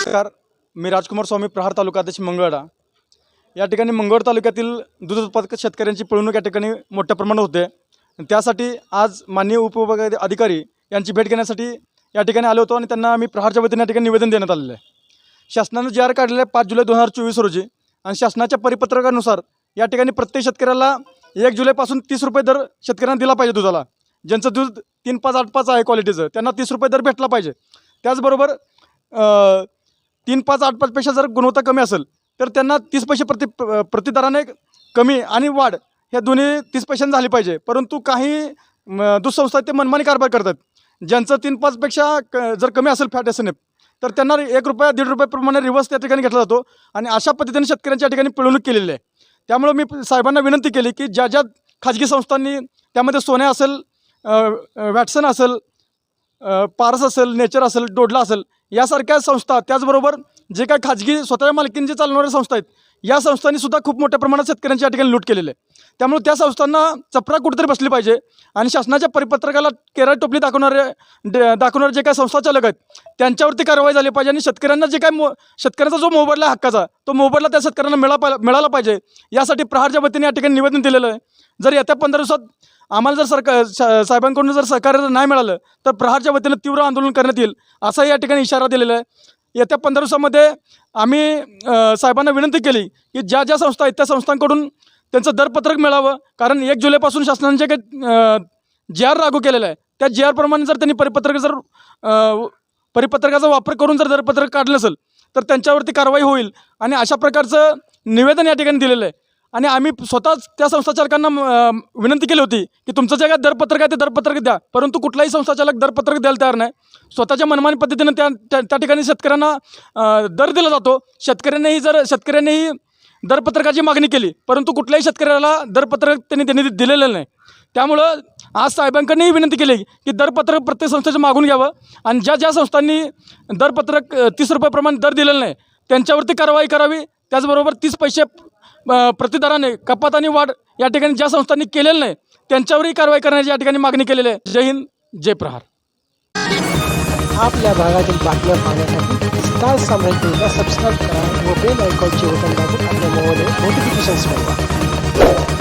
नमस्कार. मी राजकुमार स्वामी प्रहार तालुका अध्यक्ष मंगळवाडा. या ठिकाणी मंगळ तालुक्यातील दूध उत्पादक शेतकऱ्यांची पिळवणूक या ठिकाणी मोठ्या प्रमाणात होते. आणि त्यासाठी आज माननीय उपविभाग अधिकारी यांची भेट घेण्यासाठी या ठिकाणी आलो होतो आणि त्यांना आम्ही प्रहारच्या वतीने या ठिकाणी निवेदन देण्यात आलेलं आहे. शासनानं जी आर काढलेलं आहे पाच जुलै दोन हजार चोवीस रोजी आणि शासनाच्या परिपत्रकानुसार या ठिकाणी प्रत्येक शेतकऱ्याला एक जुलैपासून तीस रुपये दर शेतकऱ्यांना दिला पाहिजे दुधाला. ज्यांचं दूध तीन पाच आठ पाच आहे क्वालिटीचं त्यांना तीस रुपये दर भेटला पाहिजे. त्याचबरोबर तीन पाच आठ पाचपेक्षा जर गुणवत्ता कमी असेल तर त्यांना तीस पैसे प्रति प्रतिदराने कमी आणि वाढ ह्या दोन्ही तीस पैशांनी झाली पाहिजे. परंतु काही म, ते मनमानी कारभार करतात. ज्यांचं तीन पाचपेक्षा क जर कमी असेल फॅट एस तर त्यांना एक रुपया दीड रुपयाप्रमाणे रिव्हर्स त्या ठिकाणी घेतला जातो आणि अशा पद्धतीने शेतकऱ्यांच्या ठिकाणी पिळवणूक केलेली आहे. त्यामुळं मी साहेबांना विनंती केली की ज्या ज्या खाजगी संस्थांनी त्यामध्ये सोन्या असेल वॅटसन असेल पारस असेल नेचर असेल डोडला असेल यासारख्या संस्था त्याचबरोबर जे काही खाजगी स्वतःच्या मालकींचे चालणाऱ्या संस्था आहेत या संस्थांनी सुद्धा खूप मोठ्या प्रमाणात शेतकऱ्यांच्या या ठिकाणी लूट केलेले आहे. त्यामुळे त्या संस्थांना चपरा कुठेतरी बसली पाहिजे आणि शासनाच्या परिपत्रकाला केरळ टोपली दाखवणारे डे- दाखवणारे जे काही संस्था चालक आहेत त्यांच्यावरती कारवाई झाली पाहिजे आणि शेतकऱ्यांना जे काय मो शेतकऱ्याचा जो मोबदला आहे हक्काचा तो मोबदला त्या शेतकऱ्यांना मिळा पा मिळाला पाहिजे. यासाठी प्रहारच्या वतीने या ठिकाणी निवेदन दिलेलं आहे. जर येत्या पंधरा दिवसात आम्हाला जर सरकार सा- साहेबांकडून जर सहकार्य नाही मिळालं तर प्रहारच्या वतीनं तीव्र आंदोलन करण्यात येईल असा या ठिकाणी इशारा दिलेला आहे. येत्या पंधरा दिवसामध्ये आम्ही साहेबांना विनंती केली की ज्या ज्या संस्था आहेत त्या संस्थांकडून त्यांचं दरपत्रक मिळावं. कारण एक जुलैपासून शासनाने जे काही जे आर लागू केलेलं आहे त्या जे आरप्रमाणे जर त्यांनी परिपत्रक जर परिपत्रकाचा वापर करून जर दरपत्रक काढलं असेल तर त्यांच्यावरती कारवाई होईल. आणि अशा प्रकारचं निवेदन या ठिकाणी दिलेलं आहे. आणि आम्ही स्वतःच त्या संस्थाचालकांना विनंती केली होती की तुमचं जे काय दरपत्रक आहे ते दरपत्रक द्या. परंतु कुठलाही संस्थाचालक दरपत्रक द्यायला तयार नाही. स्वतःच्या मनमानी पद्धतीनं त्या त्या त्या ठिकाणी शेतकऱ्यांना दर दिला जातो. शेतकऱ्यांनीही जर शेतकऱ्यांनीही दरपत्रकाची मागणी केली परंतु कुठल्याही शेतकऱ्याला दरपत्रक त्यांनी त्यांनी दिलेलं नाही. त्यामुळं आज साहेबांकडूनही विनंती केली की दरपत्रक प्रत्येक संस्थेचं मागून घ्यावं आणि ज्या ज्या संस्थांनी दरपत्रक तीस रुपयाप्रमाणे दर दिलेलं नाही त्यांच्यावरती कारवाई करावी. त्याचबरोबर तीस पैसे प्रतिदाराने कपात आणि वाढ या ठिकाणी ज्या संस्थांनी केलेलं नाही त्यांच्यावरही कारवाई करण्याची या ठिकाणी मागणी केलेली आहे. जय हिंद जय प्रहार. आपल्या भागातील बातम्या पाहण्यासाठी स्टार साम्राज्यला सबस्क्राईब करा व बेल आयकॉनचे बटन दाबून आपल्या मोबाईलवर नोटिफिकेशन्स मिळवा